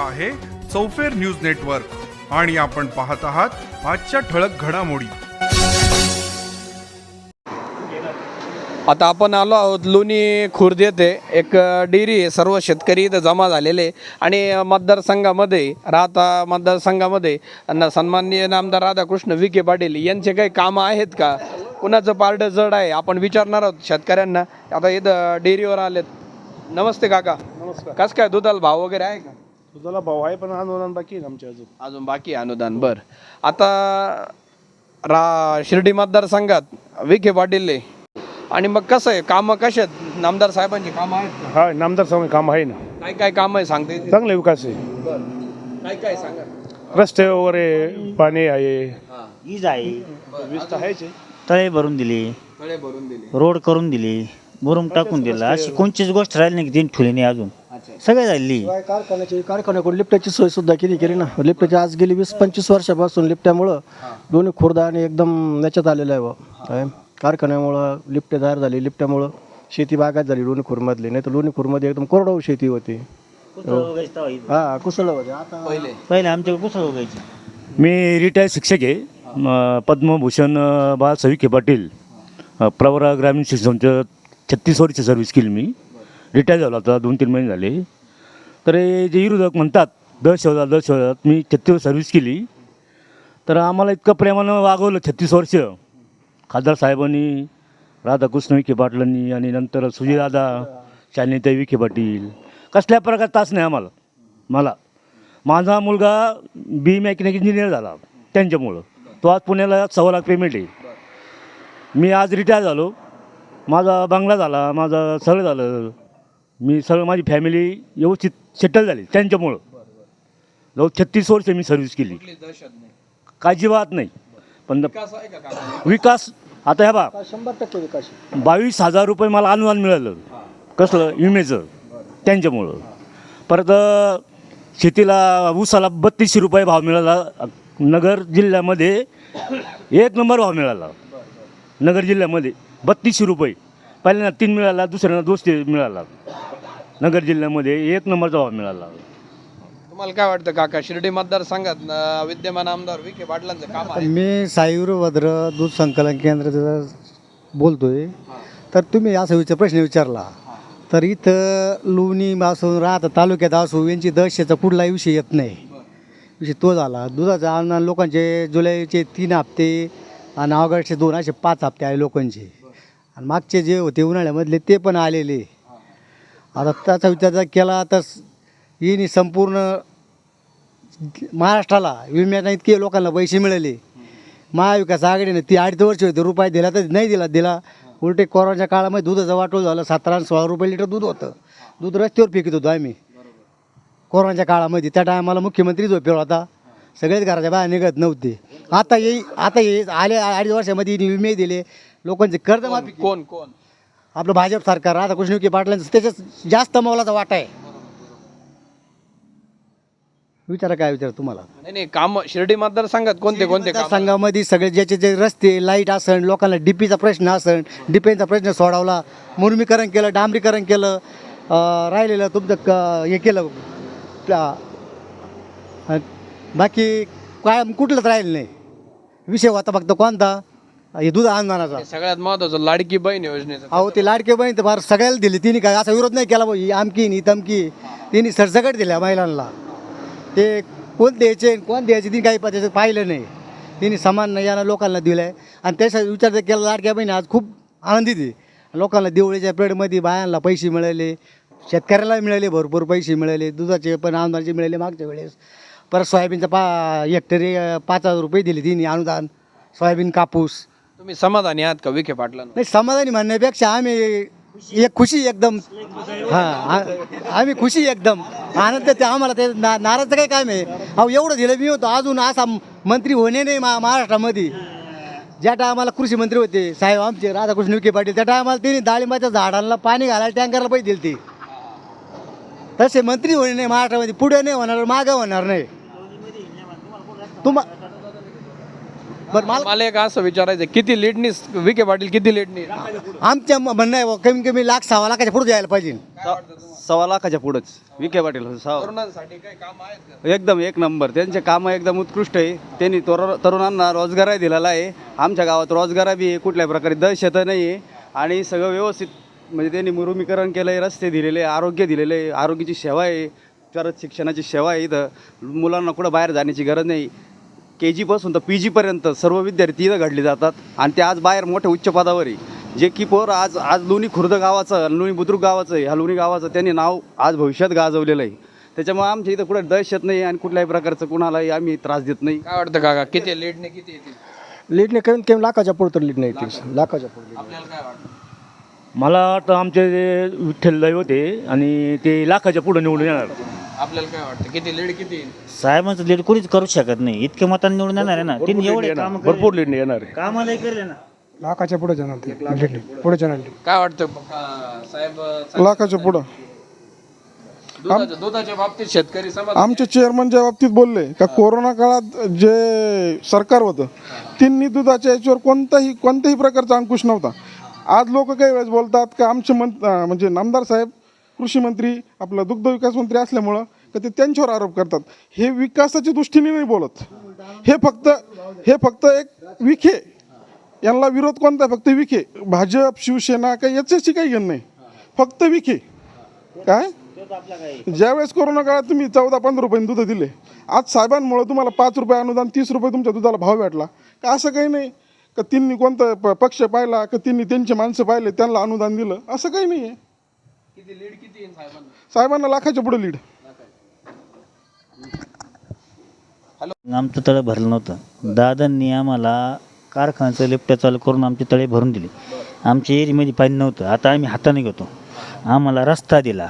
आहे चौफेर news network. आणि आपण पाहत आहात आजच्या ठळक घडामोडी. आता आपण आलो आहोत लोणी खुर्द येथे. एक डेअरी आहे. सर्व शेतकरी इथं जमा झालेले आणि मतदारसंघामध्ये राहता मतदारसंघामध्ये सन्माननीय नामदार राधाकृष्ण विखे पाटील यांचे काही कामं आहेत का? कुणाचं पारडं जड आहे? आपण विचारणार आहोत शेतकऱ्यांना. आता इथं डेअरीवर आलेत. नमस्ते काका. नमस्कार. कसं काय? दुधाला भाव वगैरे आहे का? दुधाला भाव आहे पण अनुदान बाकी आहे आमच्या अजून. अजून बाकी आहे अनुदान बर. आता रा शिर्डी मतदारसंघात विखे पाटील आहे. आणि मग कसं आहे कामं कशा आहेत? नामदार साहेबांची कामं आहेत का? हा नामदार साहेब काम आहे ना. काय काय काम आहे सांगते चांगला विकास आहे. काय काय सांगा? रस्ते वगैरे पाणी आहे. वीज आहे. वीज तर आहेच आहे. तळे भरून दिले. तळे भरून दिले. रोड करून दिले. मुरुम टाकून दिला. अशी कोणतीच गोष्ट राहिली नाही की त्यांनी ठेवली नाही अजून. सगळे झाली. कारखान्याची कारखान्याकडून लिफ्टाची सोय सुद्धा केली केली ना. लिफ्टाची आज गेली वीस पंचवीस वर्षापासून लिफ्टामुळं दोन्ही खुर्दा आणि एकदम याच्यात आलेलं आहे बुवा. काय? कारखान्यामुळं लिफ्ट तयार झाली लिफ्टामुळं शेती बागायत झाली लोणी खुरमधली नाही तर लोणी खुरमध्ये एकदम कोरडाऊ शेती होती. हा कुसळ होते. आता पहिले. पहिले आमच्याकडे कुसळ उगायची. मी रिटायर शिक्षक आहे. म, पद्मभूषण अ, बाळासाहेब विखे पाटील. अ, प्रवरा ग्रामीण शिक्षणचं छत्तीस वर्ष सर्व्हिस केली मी. रिटायर झालो आता दोन तीन महिने झाले. तर हे जे विरोधक म्हणतात दश हजार दश हजार मी छत्तीस वर्ष सर्व्हिस केली. तर आम्हाला इतकं प्रेमानं वागवलं छत्तीस वर्ष. खासदार साहेबांनी राधाकृष्ण विखे पाटलांनी आणि नंतर सुजयदादा शालिनीताई विखे पाटील. कसल्या प्रकार तास नाही आम्हाला. मला. माझा मुलगा बी मॅकॅनिक इंजिनियर झाला त्यांच्यामुळं. तो आज पुण्याला सव्वा लाख पेमेंट आहे. मी आज रिटायर झालो. माझा बंगला झाला माझं सगळं झालं. मी सगळं माझी फॅमिली व्यवस्थित सेटल झाली त्यांच्यामुळं. जवळ छत्तीस वर्ष मी सर्व्हिस केली. काळजी बात नाही. पण विकास आता ह्या बा शंभर टक्के विकास बावीस हजार रुपये मला अनुदान मिळालं. कसलं? विमेचं. त्यांच्यामुळं. परत शेतीला ऊसाला बत्तीसशे रुपये भाव मिळाला. नगर जिल्ह्यामध्ये एक नंबर भाव मिळाला. नगर जिल्ह्यामध्ये बत्तीसशे रुपये. पहिल्यांदा तीन मिळाला दुसऱ्यांदा दोनशे मिळाला. नगर जिल्ह्यामध्ये एक नंबरचा भाव मिळाला. तुम्हाला काय वाटतं काका? शिर्डी मतदारसंघात अ, विद्यमान आमदार विखे पाटलांचं काम आहे. मी साईवीरभद्र दूध संकलन केंद्र बोलतोय. तर तुम्ही असा विचार प्रश्न विचारला. तर इथं लोणी असून राहता तालुक्यात असू यांची दहशेचा कुठलाही विषय येत नाही. विषय तो झाला. दुधाचा अनुदान लोकांचे जुलैचे तीन हप्ते आणि ऑगस्टचे दोन असे पाच हप्ते आहे लोकांचे. आणि मागचे जे होते उन्हाळ्यामधले ते पण आलेले. आता त्याचा विचार जर केला तर येणे संपूर्ण महाराष्ट्राला. विम्यानं इतके लोकांना पैसे मिळाले. महाविकास आघाडीने ती अडीच वर्ष होते रुपये दिला तर नाही दिला दिला. उलटे कोरोनाच्या काळामध्ये दुधाचा वाटोळ झाला सतरा आणि सोळा रुपये लिटर दूध होतं. दूध रस्त्यावर फेकत होतो आम्ही. कोरोनाच्या काळामध्ये त्या टायमाला मुख्यमंत्री झोपेवर होता. सगळेच घराच्या बाहेर निघत नव्हते. आता येई आता ये आले अडीच वर्षामध्ये विमे दिले. लोकांचे कर्जमाफी. कोण कोण? आपलं भाजप सरकार राधाकृष्ण विखे पाटलांचं त्याच्यात जास्त मोलाचा वाटा आहे. विचारा काय विचार तुम्हाला. नाही नाही काम शिर्डी मतदारसंघात कोणते कोणते काम? संघामध्ये सगळे ज्याचे जे रस्ते लाइट असन लोकांना डीपीचा प्रश्न असन डिपेचा प्रश्न सोडवला मुर्मीकरण केलं डांबरीकरण केलं राहिलेलं तुमचं क हे केलं. त्या- बाकी काय कुठलंच राहिलं नाही. विषय होता फक्त कोणता? हे दूध अनुदानाचा सगळ्यात महत्वाचं लाडकी बहीण योजनेचं. अहो ते लाडके बहीण तर फार सगळ्याला दिली. तिने काय असा विरोध नाही केला भाऊ ही आमकी ही तमकी. तिने सरसकट दिल्या महिलांना. ते कोण द्यायचे कोण द्यायचे तिने काही त्याचं पाहिलं नाही. तिने समान यानं लोकांना दिलं आहे आणि त्याचा विचार जर केला लाडक्या बहिणी आज खूप आनंदित आहे. लोकांना दिवाळीच्या पिरियडमध्ये बायांना पैसे मिळाले. शेतकऱ्याला मिळाले भरपूर पैसे मिळाले. दुधाचे पण अनुदानाचे मिळाले मागच्या वेळेस. परत सोयाबीनचा पा हेक्टरी अं, पाच हजार रुपये दिले तिने अनुदान. सोयाबीन कापूस. तुम्ही समाधानी आहात का विखे पाटलांना? नाही समाधानी म्हणण्यापेक्षा आम्ही एक खुशी एकदम. हा आम्ही खुशी एकदम. आनंद ते आम्हाला ते ना नाराजचं काय काम आहे. अहो एवढं दिलं मी होतो अजून असा मंत्री होणे नाही मा महाराष्ट्रामध्ये. ज्या टायमाला कृषी मंत्री होते साहेब आमचे राधाकृष्ण विखे पाटील त्या टायमाला त्यांनी डाळिंबाच्या झाडांना पाणी घालायला टँकरला पैसे दिले ते तसे मंत्री होणे नाही महाराष्ट्रामध्ये. पुढे नाही होणार मागं होणार नाही. तुम्हा बरं मला मला एक असं विचारायचं किती लीडनी विखे पाटील किती लीडनी? आमच्या म- म्हणणं आहे बुवा, कमीत कमी लाख सहा लाखाच्या पुढे जायला पाहिजे. सव्वा लाखाच्या पुढंच. विखे पाटील हो, सहा तरुणांसाठी काही काम आहेत का? एकदम एक नंबर. त्यांचे कामं एकदम उत्कृष्ट आहे. त्यांनी तरुण तरुणांना रोजगारही दिलेला आहे. आमच्या गावात रोजगार बी आहे कुठल्याही प्रकारे दहशत नाही आहे. आणि सगळं व्यवस्थित म्हणजे त्यांनी मुरुमीकरण केलं आहे रस्ते दिलेले आहे आरोग्य दिलेले आहे आरोग्याची सेवा आहे परत शिक्षणाची सेवा आहे इथं. मुलांना कुठं बाहेर जाण्याची गरज नाही. के जीपासून तर पी जीपर्यंत सर्व विद्यार्थी इथं घडले जातात. आणि ते आज बाहेर मोठ्या उच्च पदावर आहे. जे की पोर आज आज लोणी खुर्द गावाचं लोणी बुद्रुक गावाचं ह्या लोणी गावाचं त्यांनी नाव आज भविष्यात गाजवलेलं आहे. त्याच्यामुळे आमच्या इथं कुठं दहशत नाही आणि कुठल्याही प्रकारचं कुणालाही आम्ही त्रास देत नाही. काय वाटतं काका? किती लीडने किती येतील? लीडने कमीत कमी लाखाच्या पुढे तर लीड नाही येते लाखाच्या पुढे आपल्याला काय वाटतं? मला वाटतं आमचे जे विठ्ठल दैवत आहे आणि ते लाखाच्या पुढं निवडून येणार. आपल्याला काय वाटतं? किती लीड किती येईल? साहेबांचं लीड कोणीच करू शकत नाही. इतके मतांनी निवडून येणार आहे ना. तिने एवढे काम भरपूर लीड येणार आहे. कामाला केले ना. लाखाच्या पुढे जाणार ते. लीड पुढे जाणार काय वाटतं अं, साहेब लाखाच्या पुढं. दुधाच्या दुधाच्या बाबतीत शेतकरी समाज आमचे चेअरमनच्या बाबतीत बोलले का कोरोना काळात जे सरकार होतं त्यांनी दुधाच्या याच्यावर कोणताही कोणत्याही प्रकारचा अंकुश नव्हता. आज लोक काही वेळेस बोलतात का आमचे मं अं, म्हणजे नामदार साहेब कृषी मंत्री आपलं दुग्ध विकास मंत्री असल्यामुळं का ते त्यांच्यावर आरोप करतात. हे विकासाच्या दृष्टीने नाही बोलत. हे फक्त हे फक्त एक विखे. यांना विरोध कोणता? फक्त विखे. भाजप शिवसेना काही याच्याशी काही घेणं नाही. फक्त विखे. काय? ज्यावेळेस कोरोना काळात तुम्ही चौदा पंधरा रुपये दूध दिले आज साहेबांमुळे तुम्हाला पाच रुपये अनुदान तीस रुपये तुमच्या दुधाला भाव भेटला. का असं काही नाही? का त्यांनी कोणता प- पक्ष पाहिला का त्यांनी त्यांचे माणसं पाहिले त्यांना अनुदान दिलं? असं काही नाही आहे किती लीड किती येईल साहेबांना? साहेबांना लाखाच्या पुढे लीड. आमचं तळे भरलं नव्हतं. दादांनी आम्हाला कारखान्याचं लिफ्ट चालू करून आमचे तळे भरून दिले. आमच्या एरीमध्ये पाणी नव्हतं. आता आम्ही हाताने घेतो. आम्हाला रस्ता दिला.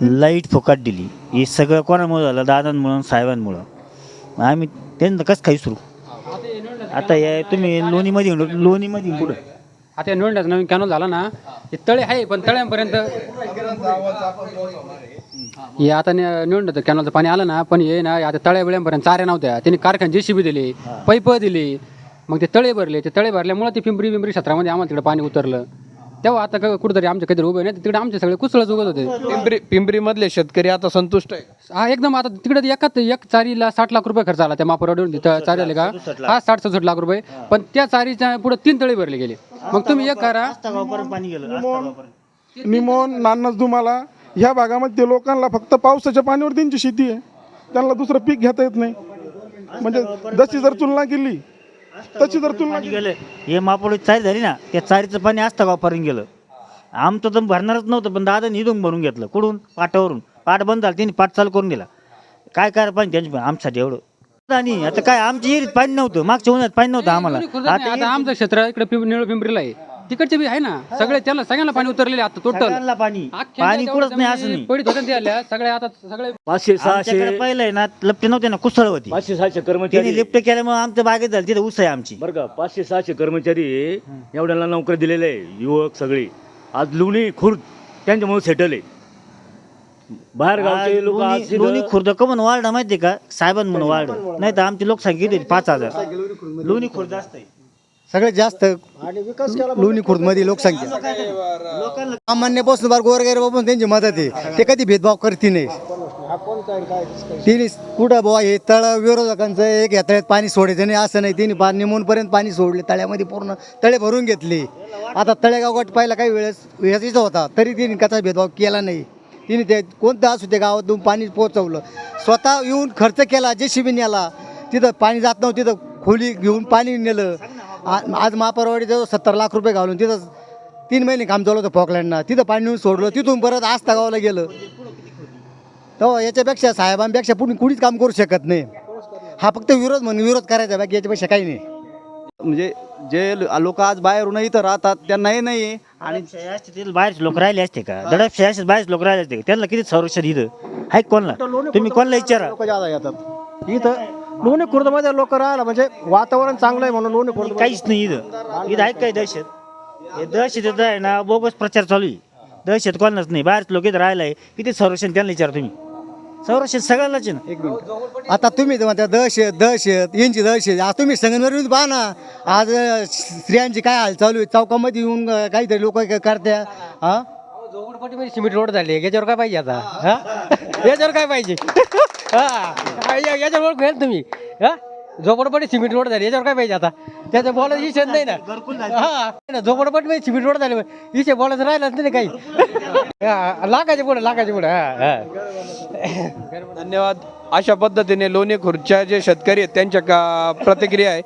लाइट फुकाट दिली. हे सगळं कोणामुळं झालं? दादांमुळं साहेबांमुळं. आम्ही त्यांना कसं काही सुरू आता या तुम्ही लोणीमध्ये लोणीमध्ये पुढं. आता निवडण्याचं नवीन कॅनल झाला ना हे तळे आहे पण तळ्यांपर्यंत हे आता निवडण्याचं कॅनलचं पाणी आलं ना पण हे ना आता तळ्या बिळ्यांपर्यंत चाऱ्या नव्हत्या. त्यांनी कारखान जेसीबी दिले पैप दिली. मग ते तळे भरले ते तळे भरल्यामुळे ते पिंपरी पिंपरी क्षेत्रामध्ये आम्हाला तिकडे पाणी उतरलं. तेव्हा आता क- कुठेतरी आमच्या काहीतरी उभे नाही तिकडे आमचे सगळे कुसळच उगत होते. पिंपरी पिंपरी मधले शेतकरी आता संतुष्ट आहे. हा एकदम आता तिकडे एकाच एक चारीला साठ लाख रुपये खर्च आला त्या मापरवाडीवरून तिथं चारी आले का? हा साठ सदुसष्ट लाख रुपये. पण त्या चारीच्या पुढे तीन तळे भरले गेले. मग तुम्ही एक करा. पाणी गेलं निमोन नान्नस दुमाला ह्या भागामध्ये ते लोकांना फक्त पावसाच्या पाण्यावर त्यांची शेती आहे. त्यांना दुसरं पीक घेता येत नाही. म्हणजे जशी जर तुलना केली तशी जर तुलना पाणी गेलं. हे मापोळी चारी झाली ना त्या चारीचं पाणी आस्थागावपर्यंत गेलं. आमचं तर भरणारच नव्हतं पण दादा निधून भरून घेतलं कुठून? पाटावरून. पाट बंद झालं त्यांनी पाट चालू करून दिला. काय काय पाणी त्यांच्या आमच्यासाठी एवढं. आणि आता काय आमच्या एरीत पाणी नव्हतं मागच्या उन्हात पाणी नव्हतं आम्हाला. आता आता आमचं क्षेत्र इकडे पिंप- निळ पिंपरीला आहे. तिकडचे बी आहे ना. सगळे त्याला सगळ्यांना पाणी उतरलेले आता टोटल सगळ्यांना पाणी. पाणी कुठंच नाही असं नाही पडित आल्या सगळे आता सगळे पाचशे सहाशे. आमच्याकडे पहिलं आहे ना लपटे नव्हते ना कुसळ होती. पाचशे सहाशे त्यांनी कर्मचारी लिफ्ट केल्यामुळे आमच्या बागेत झाली तिथे ऊस आहे आमची. बरं का पाचशे सहाशे कर्मचारी एवढ्याला नोकरी दिलेले आहे युवक सगळे. आज लुणी खुर्द त्यांच्यामुळे सेटल आहे. बाहेर गावचे लोक आज लोणी खुर्द कमन वाढ माहितीये का? साहेबांमुळे वाढ नाही तर आमची लोकसंख्या किती पाच हजार. लोणी खुर्द जास्त सगळ्यात जास्त लोणी खुर्दमध्ये लोकसंख्या. सामान्यपासून बार गोरगैर बाबून त्यांची मदत आहे. ते कधी भेदभाव करते नाही. तिने कुठं बुवा हे तळ विरोधकांचं एक या तळ्यात पाणी सोडायचं नाही असं नाही. तिने पा निमूनपर्यंत पाणी सोडले तळ्यामध्ये पूर्ण तळे भरून घेतले. आता तळेगाव गट पाहिला काही वेळेस याचा होता. तरी तिने कसा भेदभाव केला नाही. तिने ते कोणतं असू ते गावातून पाणी पोहोचवलं. स्वतः येऊन खर्च केला जे शिबीन याला तिथं पाणी जात नव्हतं तिथं खोली घेऊन पाणी नेलं. आ- आज महापरवाडी जवळ सत्तर लाख रुपये घालून तिथं तीन महिने काम चालू होतं फॉकलँडना तिथं पाणी नेऊन सोडलं तिथून परत आस्था गावाला गेलं. तेव्हा याच्यापेक्षा साहेबांपेक्षा पुढे कुणीच काम करू शकत नाही. हा फक्त विरोध म्हणून विरोध करायचा बाकी याच्यापेक्षा काही नाही. म्हणजे जे लोक आज बाहेरून इथं राहतात त्यांनाही नाही. आणि तिथे बाहेरचे लोक राहिले असते का? असते बाहेरचे लोक राहिले असते का? त्यांना किती संरक्षण इथं? आहे कोणला? तुम्ही कोणला विचारा. लोक जादा येतात? इथं लोणी खुर्दमध्ये लोक राहिला म्हणजे वातावरण चांगलं आहे म्हणून लोणी खुर्द काहीच नाही इथं. इथं आहे काय दहशत? हे दहशत इथं आहे ना बोगस प्रचार चालू आहे. दहशत कोणाच नाही. बाहेरचे लोक इथं राहिलाय. किती संरक्षण त्यांना विचारा तुम्ही. संरक्षण सगळ्यालाच आहे ना. एक मिनिट. आता तुम्ही तर म्हणता दहशत दहशत यांची दहशत. आज तुम्ही संगमनेर पहा ना. आज अं, स्त्रियांची काय हाल चालू आहे? चौकामध्ये येऊन अं, काहीतरी लोक करत्या. हा? सिमेंट रोड झाले. याच्यावर काय पाहिजे आता? हा? याच्यावर काय पाहिजे? हा. या- याच्यावर ओळख तुम्ही. हा? झोपडपट्टी सिमेंट रोड झाली. याच्यावर काय पाहिजे आता? त्याचं बोलायचं विषय नाही ना. हा. ना झोपडपट्टीमध्ये सिमेंट रोड झाले. विषय बोलायचं राहिलाच नाही काही. हा, लाखाच्या पुढे लाखाच्या पुढे. हा हा. धन्यवाद. अशा पद्धतीने लोणी खुर्च्या जे शेतकरी आहेत त्यांच्या का प्रतिक्रिया आहे.